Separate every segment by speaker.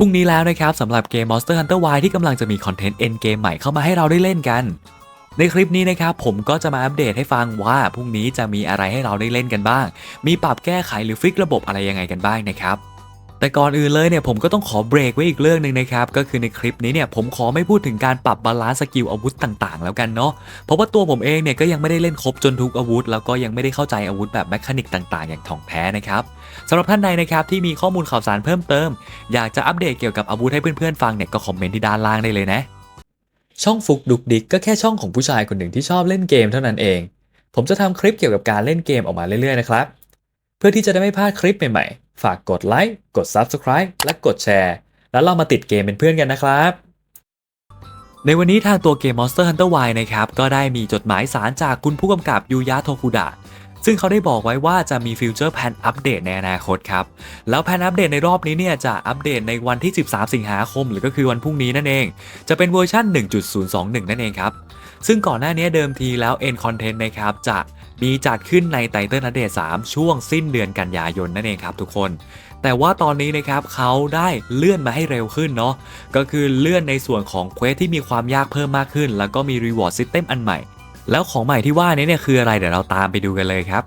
Speaker 1: พรุ่งนี้แล้วนะครับสำหรับเกม Monster Hunter Y ที่กำลังจะมีคอนเทนต์ End Game ใหม่เข้ามาให้เราได้เล่นกัน ในคลิปนี้นะครับผมก็จะมาอัปเดตให้ฟังว่าพรุ่งนี้จะมีอะไรให้เราได้เล่นกันบ้าง มีปรับแก้ไขหรือฟิกระบบอะไรยังไงกันบ้างนะครับ แต่ก่อนอื่นเลยเนี่ยผมก็ต้องขอเบรกไว้อีกเรื่องหนึ่งนะครับก็คือในคลิปนี้เนี่ยผมขอไม่พูดถึงการปรับบาลานซ์สกิลอาวุธต่างๆ แล้วกันเนาะเพราะว่าตัวผมเองเนี่ยก็ยังไม่ได้เล่นครบจนทุกอาวุธ แล้วก็ยังไม่ได้เข้าใจอาวุธแบบแมคานิกต่างๆ อย่างถ่องแท้นะครับสำหรับท่านใดนะครับที่มีข้อมูลข่าวสารเพิ่มเติม อยากจะอัปเดตเกี่ยวกับอาวุธให้เพื่อนๆฟังเนี่ยก็คอมเมนต์ที่ด้านล่างได้เลยนะ ช่องฟุกดุกดิกก็แค่ช่องของผู้ชายคนหนึ่งที่ชอบเล่นเกมเท่านั้นเอง ผมจะทำคลิปเกี่ยวกับการเล่นเกมออกมาเรื่อยๆนะครับ เพื่อที่จะได้ไม่พลาดคลิปใหม่ๆ ฝากกดไลค์ กด Subscribe และกดแชร์ แล้วเรามาติดเกมเป็นเพื่อนกันนะครับ ในวันนี้ทางตัวเกม Monster Hunter Y นะครับ ก็ได้มีจดหมายสารจากคุณผู้กำกับยูยะโทคุดะซึ่งเขาได้บอกไว้ว่าจะมีฟิวเจอร์แพนอัปเดตในอนาคตครับ แล้วแพนอัปเดตในรอบนี้เนี่ยจะอัปเดตในวันที่ 13 สิงหาคม หรือก็คือวันพรุ่งนี้นั่นเอง จะเป็นเวอร์ชัน1.021 นั่นเองครับ ซึ่งก่อนหน้านี้เดิมทีแล้ว End Content นะครับจะ มีจัดขึ้นในไตเติ้ลอัปเดต3ช่วงสิ้นเดือนกันยายนนั่นเองครับทุกคน แต่ว่าตอนนี้นะครับเขาได้เลื่อนมาให้เร็วขึ้นเนาะก็คือเลื่อนในส่วนของเควสที่มีความยากเพิ่มมากขึ้น แล้วก็มี Reward System อันใหม่ แล้วของใหม่ที่ว่านี้เนี่ยคืออะไรเดี๋ยวเราตามไปดูกันเลยครับ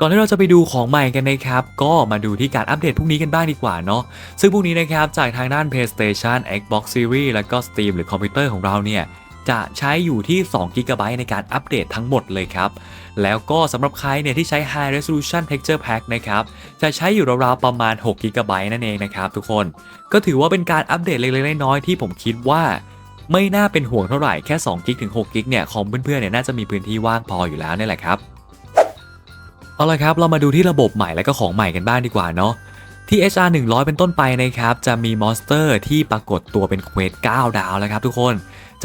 Speaker 1: ก่อนที่เราจะไปดูของใหม่กันนะครับ ก็มาดูที่การอัปเดตพรุ่งนี้กันบ้างดีกว่าเนาะซึ่งพรุ่งนี้นะครับจากทางด้าน PlayStation Xbox Series แล้วก็ Steam หรือคอมพิวเตอร์ของเราเนี่ย จะใช้อยู่ที่ 2 g b ในการอัปเดตทั้งหมดเลยครับ แล้วก็สำหรับใครเนี่ยที่ใช้ High Resolution Texture Pack นะครับ จะใช้อยู่ราวๆประมาณ 6 g b นั่นเองนะครับทุกคน ก็ถือว่าเป็นการอัปเดตเล็กๆน้อยๆที่ผมคิดว่าไม่น่าเป็นห่วงเท่าไหร่แค่2 g ถึง6 g เนี่ยคอมเพื่อนๆเนี่ยน่าจะมีพื้นที่ว่างพออยู่แล้วนี่แหละครับ เอาละครับเรามาดูที่ระบบใหม่และก็ของใหม่กันบ้างดีกว่าเนาะที่ HR 100 เป็นต้นไปนะครับ จะมีมอนสเตอร์ที่ปรากฏตัวเป็นเควส9ดาวแล้วครับทุกคน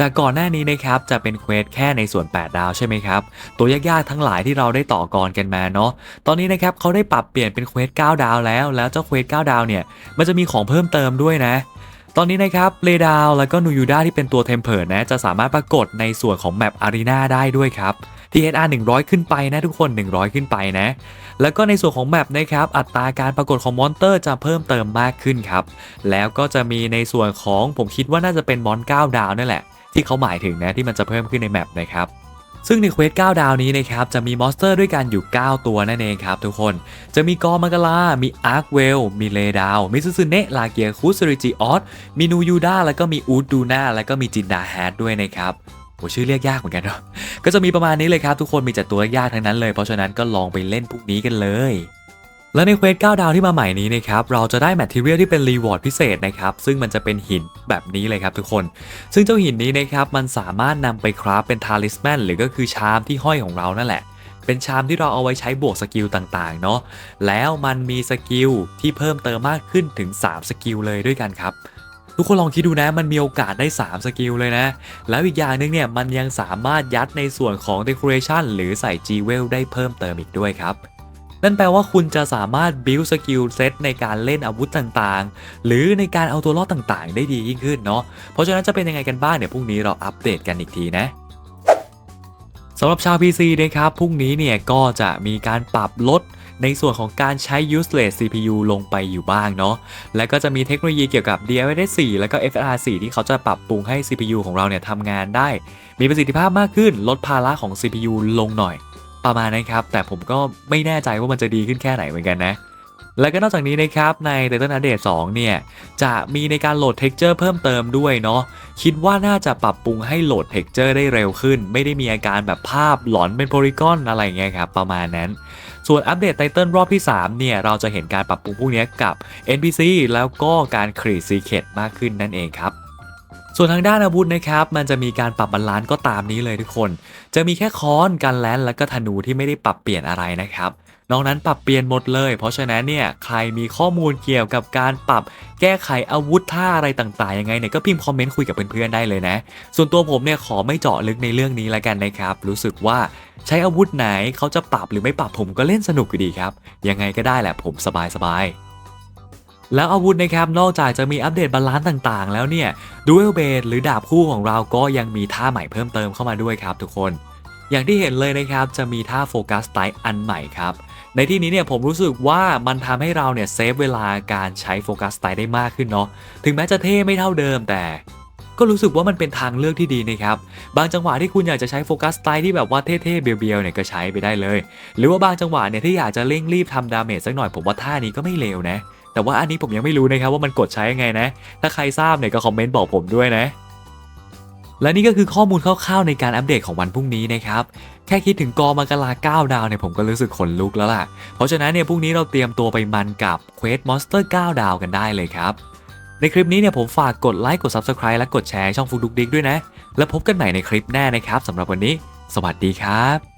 Speaker 1: จากก่อนหน้านี้นะครับจะเป็นเควสแค่ในส่วน 8 ดาวใช่ไหมครับ ตัวยากๆทั้งหลายที่เราได้ต่อกรกันมาเนาะตอนนี้นะครับเขาได้ปรับเปลี่ยนเป็นเควส9 ดาวแล้ว แล้วเจ้าเควส9ดาวเนี่ยมันจะมีของเพิ่มเติมด้วยนะตอนนี้นะครับเลดาวแล้วก็นูยูด้าที่เป็นตัวเทมเพลนะจะสามารถปรากฏในส่วนของแมปอารีนาได้ด้วยครับที่ HR 100 ขึ้นไปนะทุกคน 100 ขึ้นไปนะ แล้วก็ในส่วนของแมปนะครับอัตราการปรากฏของมอนเตอร์จะเพิ่มเติมมากขึ้นครับ แล้วก็จะมีในส่วนของผมคิดว่าน่าจะเป็นมอน 9 ดาวนั่นแหละ ที่เขาหมายถึงนะที่มันจะเพิ่มขึ้นในแมปนะครับซึ่งในเควส9ดาวนี้นะครับจะมีมอนสเตอร์ด้วยกันอยู่ 9 ตัวนั่นเองครับทุกคน จะมีกอมังกลา มีอาร์คเวล มีเลดาวมีซูซูเนะลาเกียคุสริจิออส มีนูยูดาแล้วก็มีอูดดูนาแล้วก็มีจินดาแฮดด้วยนะครับโหชื่อเรียกยากเหมือนกันเนาะ ก็จะมีประมาณนี้เลยครับทุกคนมีแต่ตัวยากทั้งนั้นเลย เพราะฉะนั้นก็ลองไปเล่นพวกนี้กันเลย และในเควส9ดาวที่มาใหม่นี้นะครับเราจะได้แมทเทียลที่เป็นรีวอร์ดพิเศษนะครับซึ่งมันจะเป็นหินแบบนี้เลยครับทุกคน ซึ่งเจ้าหินนี้นะครับมันสามารถนำไปคราฟเป็นทาลิสแมนหรือก็คือชามที่ห้อยของเรานั่นแหละ เป็นชามที่เราเอาไว้ใช้บวกสกิลต่างๆเนาะแล้วมันมีสกิลที่เพิ่มเติมมากขึ้นถึง 3 สกิลเลยด้วยกันครับทุกคนลองคิดดูนะมันมีโอกาสได้ 3 สกิลเลยนะ แล้วอีกอย่างหนึงเนี่ยมันยังสามารถยัดในส่วนของ Decoration หรือใส่ G w e l ได้เพิ่มเติมอีกด้วยครับ นั่นแปลว่าคุณจะสามารถ build skill set ในการเล่นอาวุธต่างๆ หรือในการเอาตัวรอดต่างๆ ได้ดียิ่งขึ้นเนาะ เพราะฉะนั้นจะเป็นยังไงกันบ้างเดี๋ยวพรุ่งนี้เราอัปเดตกันอีกทีนะสำหรับชาว PC นะครับ พรุ่งนี้เนี่ยก็จะมีการปรับลดในส่วนของการใช้ useless CPU ลงไปอยู่บ้างเนาะ และก็จะมีเทคโนโลยีเกี่ยวกับ DLSS 4แล้วก็ FSR 4ที่เขาจะปรับปรุงให้ CPU ของเราเนี่ยทำงานได้ มีประสิทธิภาพมากขึ้น ลดภาระของ CPU ลงหน่อย ประมาณนั้นครับ แต่ผมก็ไม่แน่ใจว่ามันจะดีขึ้นแค่ไหนเหมือนกันนะ และก็นอกจากนี้นะครับใน Titan Update 2เนี่ย จะมีในการโหลด Texture เพิ่มเติมด้วยเนาะคิดว่าน่าจะปรับปรุงให้โหลด Texture ได้เร็วขึ้น ไม่ได้มีอาการแบบภาพหลอนเป็นโพลีกอนอะไรเงี้ยครับประมาณนั้น ส่วนอัปเดตไตเติลรอบที่ 3 เนี่ย เราจะเห็นการปรับปรุงพวกนี้กับ NPC แล้วก็การครี e ซีเค t มากขึ้นนั่นเองครับ ส่วนทางด้านอาวุธนะครับมันจะมีการปรับบาลานซ์ก็ตามนี้เลยทุกคน จะมีแค่ค้อนกันแลนแล้วก็ธนูที่ไม่ได้ปรับเปลี่ยนอะไรนะครับนอกนั้นปรับเปลี่ยนหมดเลย เพราะฉะนั้นเนี่ยใครมีข้อมูลเกี่ยวกับการปรับแก้ไขอาวุธท่าอะไรต่างๆยังไงเนี่ยก็พิมพ์คอมเมนต์คุยกับเพื่อนๆได้เลยนะ ส่วนตัวผมเนี่ยขอไม่เจาะลึกในเรื่องนี้ละกันนะครับ รู้สึกว่าใช้อาวุธไหนเขาจะปรับหรือไม่ปรับผมก็เล่นสนุกอยู่ดีครับ ยังไงก็ได้แหละผมสบายๆ แล้วอาวุธนะครับนอกจากจะมีอัปเดตบาลานซ์ต่างๆ แล้วเนี่ยดูเอลเบดหรือดาบคู่ของเราก็ยังมีท่าใหม่เพิ่มเติมเข้ามาด้วยครับทุกคน อย่างที่เห็นเลยนะครับจะมีท่าโฟกัสไตอันใหม่ครับในที่นี้เนี่ยผมรู้สึกว่ามันทำให้เราเนี่ยเซฟเวลาการใช้โฟกัสไตล์ได้มากขึ้นเนาะถึงแม้จะเท่ไม่เท่าเดิมแต่ก็รู้สึกว่ามันเป็นทางเลือกที่ดีนะครับ บางจังหวะที่คุณอยากจะใช้โฟกัสสไตล์ที่แบบว่าเท่ๆเบียวๆเนี่ยก็ใช้ไปได้เลย หรือว่าบางจังหวะเนี่ยที่อยากจะเร่งรีบทำดาเมจสักหน่อยผมว่าท่านี้ก็ไม่เลวนะ แต่ว่าอันนี้ผมยังไม่รู้นะครับว่ามันกดใช้ยังไงนะ ถ้าใครทราบเนี่ยก็คอมเมนต์บอกผมด้วยนะ และนี่ก็คือข้อมูลคร่าวๆในการอัปเดตของวันพรุ่งนี้นะครับ แค่คิดถึงกอมากลา9 ดาวเนี่ยผมก็รู้สึกขนลุกแล้วล่ะ เพราะฉะนั้นเนี่ยพรุ่งนี้เราเตรียมตัวไปมันกับเควสมอนสเตอร์9ดาวกันได้เลยครับ ในคลิปนี้เนี่ยผมฝากกดไลค์กด Subscribe และกดแชร์ช่องฟุกดุกดิกด้วยนะ แล้วพบกันใหม่ในคลิปหน้านะครับสำหรับวันนี้ สวัสดีครับ